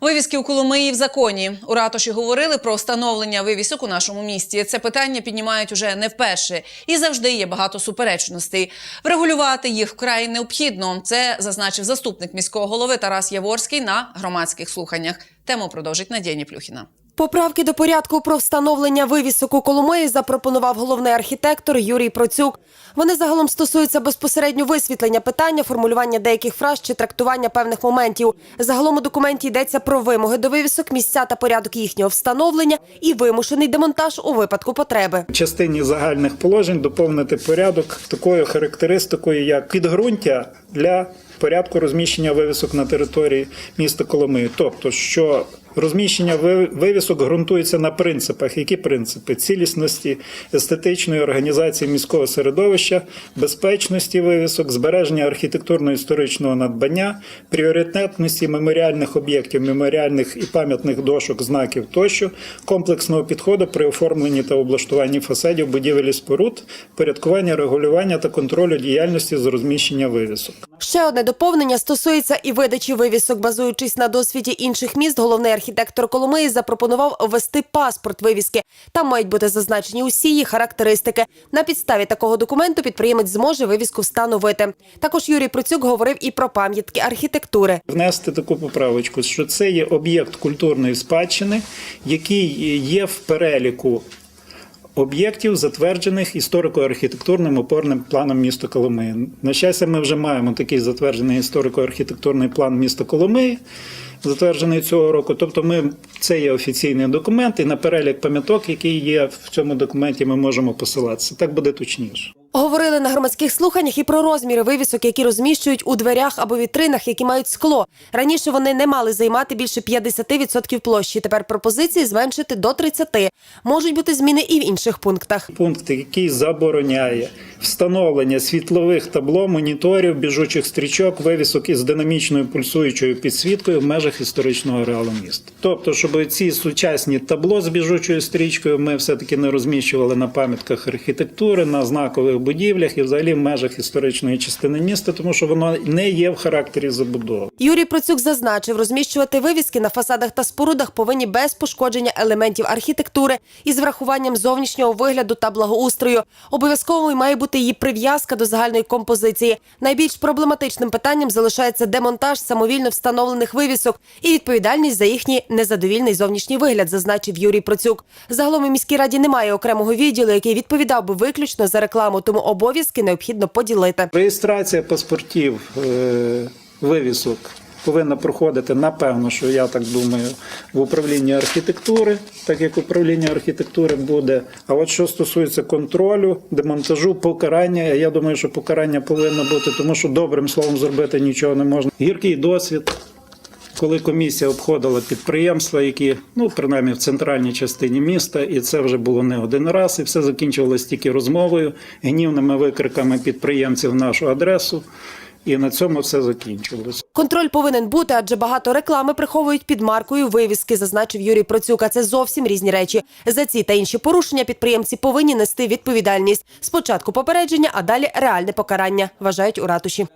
Вивіски у Коломиї в законі. У ратуші говорили про встановлення вивісок у нашому місті. Це питання піднімають уже не вперше і завжди є багато суперечностей. Врегулювати їх вкрай необхідно. Це зазначив заступник міського голови Тарас Яворський на громадських слуханнях. Тему продовжить Надія Ніплюхіна. Поправки до порядку про встановлення вивісок у Коломиї запропонував головний архітектор Юрій Процюк. Вони загалом стосуються безпосередньо висвітлення питання, формулювання деяких фраз чи трактування певних моментів. Загалом у документі йдеться про вимоги до вивісок, місця та порядок їхнього встановлення і вимушений демонтаж у випадку потреби. Частині загальних положень доповнити порядок такою характеристикою, як підґрунтя для порядку розміщення вивісок на території міста Коломиї. Тобто, що розміщення вивісок ґрунтується на принципах. Які принципи? Цілісності, естетичної організації міського середовища, безпечності вивісок, збереження архітектурно-історичного надбання, пріоритетності меморіальних об'єктів, меморіальних і пам'ятних дошок, знаків тощо, комплексного підходу при оформленні та облаштуванні фасадів будівель і споруд, порядкування, регулювання та контролю діяльності з розміщення вивісок. Ще одне доповнення стосується і видачі вивісок. Базуючись на досвіді інших міст, головний архітектор Коломиї запропонував ввести паспорт вивіски. Там мають бути зазначені усі її характеристики. На підставі такого документу підприємець зможе вивіску встановити. Також Юрій Процюк говорив і про пам'ятки архітектури. Внести таку поправочку, що це є об'єкт культурної спадщини, який є в переліку об'єктів, затверджених історико-архітектурним опорним планом міста Коломиї. На щастя, ми вже маємо такий затверджений історико-архітектурний план міста Коломиї, затверджений цього року. Тобто, ми це є офіційний документ, і на перелік пам'яток, який є в цьому документі, ми можемо посилатися. Так буде точніше. Говорили на громадських слуханнях і про розміри вивісок, які розміщують у дверях або вітринах, які мають скло. Раніше вони не мали займати більше 50% площі. Тепер пропозиції зменшити до 30%. Можуть бути зміни і в інших пунктах. пункт, який забороняє встановлення світлових табло, моніторів, біжучих стрічок, вивісок із динамічною пульсуючою підсвіткою в межах історичного ареалу міста. Тобто, щоб ці сучасні табло з біжучою стрічкою ми все-таки не розміщували на пам'ятках архітектури, на знакових будівлях і взагалі в межах історичної частини міста, тому що воно не є в характері забудови. Юрій Процюк зазначив, розміщувати вивіски на фасадах та спорудах повинні без пошкодження елементів архітектури із врахуванням зовнішнього вигляду та благоустрою. Обов'язковою має бути її прив'язка до загальної композиції. Найбільш проблематичним питанням залишається демонтаж самовільно встановлених вивісок і відповідальність за їхній незадовільний зовнішній вигляд, зазначив Юрій Процюк. Загалом у міській раді немає окремого відділу, який відповідав би виключно за рекламу, тому обов'язки необхідно поділити. Реєстрація паспортів е, вивісок повинна проходити, напевно, що я так думаю, в управлінні архітектури, так як управління архітектури буде. А от що стосується контролю, демонтажу, покарання, я думаю, що покарання повинно бути, тому що добрим словом зробити нічого не можна. Гіркий досвід. Коли комісія обходила підприємства, які ну принаймні в центральній частині міста, і це вже було не один раз, і все закінчувалось тільки розмовою, гнівними викриками підприємців в нашу адресу, і на цьому все закінчилось. Контроль повинен бути, адже багато реклами приховують під маркою вивіски, зазначив Юрій Процюк. А Це зовсім різні речі. За ці та інші порушення підприємці повинні нести відповідальність. Спочатку попередження, а далі реальне покарання, вважають у ратуші.